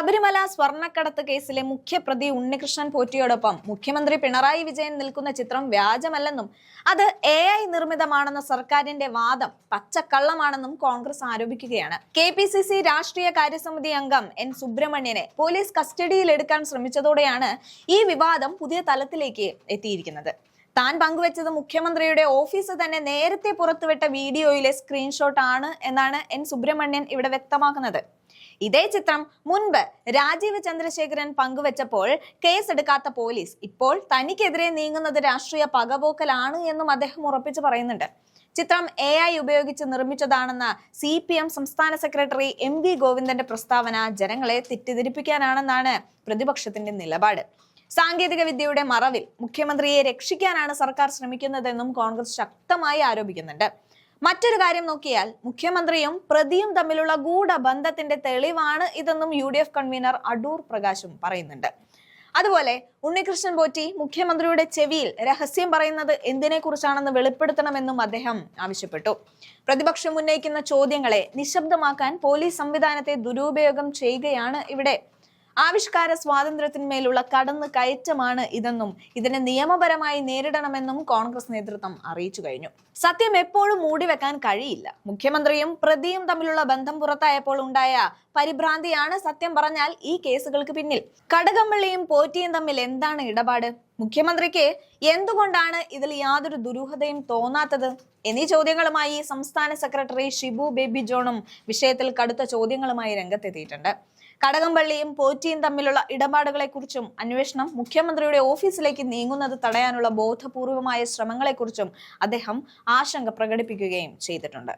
ശബരിമല സ്വർണക്കടത്ത് കേസിലെ മുഖ്യപ്രതി ഉണ്ണികൃഷ്ണൻ പോറ്റിയോടൊപ്പം മുഖ്യമന്ത്രി പിണറായി വിജയൻ നിൽക്കുന്ന ചിത്രം വ്യാജമല്ലെന്നും അത് എ ഐ നിർമ്മിതമാണെന്ന സർക്കാരിന്റെ വാദം പച്ചക്കള്ളമാണെന്നും കോൺഗ്രസ് ആരോപിക്കുകയാണ്. കെ പി സി സി രാഷ്ട്രീയ കാര്യസമിതി അംഗം എൻ സുബ്രഹ്മണ്യനെ പോലീസ് കസ്റ്റഡിയിലെടുക്കാൻ ശ്രമിച്ചതോടെയാണ് ഈ വിവാദം പുതിയ തലത്തിലേക്ക് എത്തിയിരിക്കുന്നത്. താൻ പങ്കുവച്ചത് മുഖ്യമന്ത്രിയുടെ ഓഫീസ് തന്നെ നേരത്തെ പുറത്തുവിട്ട വീഡിയോയിലെ സ്ക്രീൻഷോട്ട് ആണ് എന്നാണ് എൻ സുബ്രഹ്മണ്യൻ ഇവിടെ വ്യക്തമാക്കുന്നത്. ഇതേ ചിത്രം മുൻപ് രാജീവ് ചന്ദ്രശേഖരൻ പങ്കുവച്ചപ്പോൾ കേസെടുക്കാത്ത പോലീസ് ഇപ്പോൾ തനിക്കെതിരെ നീങ്ങുന്നത് രാഷ്ട്രീയ പകപോക്കലാണ് എന്നും അദ്ദേഹം ഉറപ്പിച്ചു പറയുന്നുണ്ട്. ചിത്രം എ ഐ ഉപയോഗിച്ച് നിർമ്മിച്ചതാണെന്ന സി പി എം സംസ്ഥാന സെക്രട്ടറി എം വി ഗോവിന്ദന്റെ പ്രസ്താവന ജനങ്ങളെ തെറ്റിദ്ധരിപ്പിക്കാനാണെന്നാണ് പ്രതിപക്ഷത്തിന്റെ നിലപാട്. സാങ്കേതിക വിദ്യയുടെ മറവിൽ മുഖ്യമന്ത്രിയെ രക്ഷിക്കാനാണ് സർക്കാർ ശ്രമിക്കുന്നതെന്നും കോൺഗ്രസ് ശക്തമായി ആരോപിക്കുന്നുണ്ട്. മറ്റൊരു കാര്യം നോക്കിയാൽ മുഖ്യമന്ത്രിയും പ്രതിയും തമ്മിലുള്ള ഗൂഢബന്ധത്തിന്റെ തെളിവാണ് ഇതെന്നും U D F convener Adoor പ്രകാശും പറയുന്നുണ്ട്. അതുപോലെ ഉണ്ണികൃഷ്ണൻ പോറ്റി മുഖ്യമന്ത്രിയുടെ ചെവിയിൽ രഹസ്യം പറയുന്നത് എന്തിനെ കുറിച്ചാണെന്ന് വെളിപ്പെടുത്തണമെന്നും അദ്ദേഹം ആവശ്യപ്പെട്ടു. പ്രതിപക്ഷം ഉന്നയിക്കുന്ന ചോദ്യങ്ങളെ നിശബ്ദമാക്കാൻ പോലീസ് സംവിധാനത്തെ ദുരുപയോഗം ചെയ്യുകയാണ് ഇവിടെ ആവിഷ്കാര സ്വാതന്ത്ര്യത്തിന്മേലുള്ള കടന്നു കയറ്റമാണ് ഇതെന്നും ഇതിനെ നിയമപരമായി നേരിടണമെന്നും കോൺഗ്രസ് നേതൃത്വം അറിയിച്ചു കഴിഞ്ഞു. സത്യം എപ്പോഴും മൂടിവെക്കാൻ കഴിയില്ല. മുഖ്യമന്ത്രിയും പ്രതിയും തമ്മിലുള്ള ബന്ധം പുറത്തായപ്പോൾ ഉണ്ടായ പരിഭ്രാന്തിയാണ് സത്യം പറഞ്ഞാൽ ഈ കേസുകൾക്ക് പിന്നിൽ. കടകംപള്ളിയും പോറ്റിയും തമ്മിൽ എന്താണ് ഇടപാട്? മുഖ്യമന്ത്രിക്ക് എന്തുകൊണ്ടാണ് ഇതിൽ യാതൊരു ദുരൂഹതയും തോന്നാത്തത്? എന്നീ ചോദ്യങ്ങളുമായി സംസ്ഥാന സെക്രട്ടറി ഷിബു ബേബി ജോണും വിഷയത്തിൽ കടുത്ത ചോദ്യങ്ങളുമായി രംഗത്തെത്തിയിട്ടുണ്ട്. കടകംപള്ളിയും പോറ്റിയും തമ്മിലുള്ള ഇടപാടുകളെക്കുറിച്ചും അന്വേഷണം മുഖ്യമന്ത്രിയുടെ ഓഫീസിലേക്ക് നീങ്ങുന്നത് തടയാനുള്ള ബോധപൂർവമായ ശ്രമങ്ങളെക്കുറിച്ചും അദ്ദേഹം ആശങ്ക പ്രകടിപ്പിക്കുകയും ചെയ്തിട്ടുണ്ട്.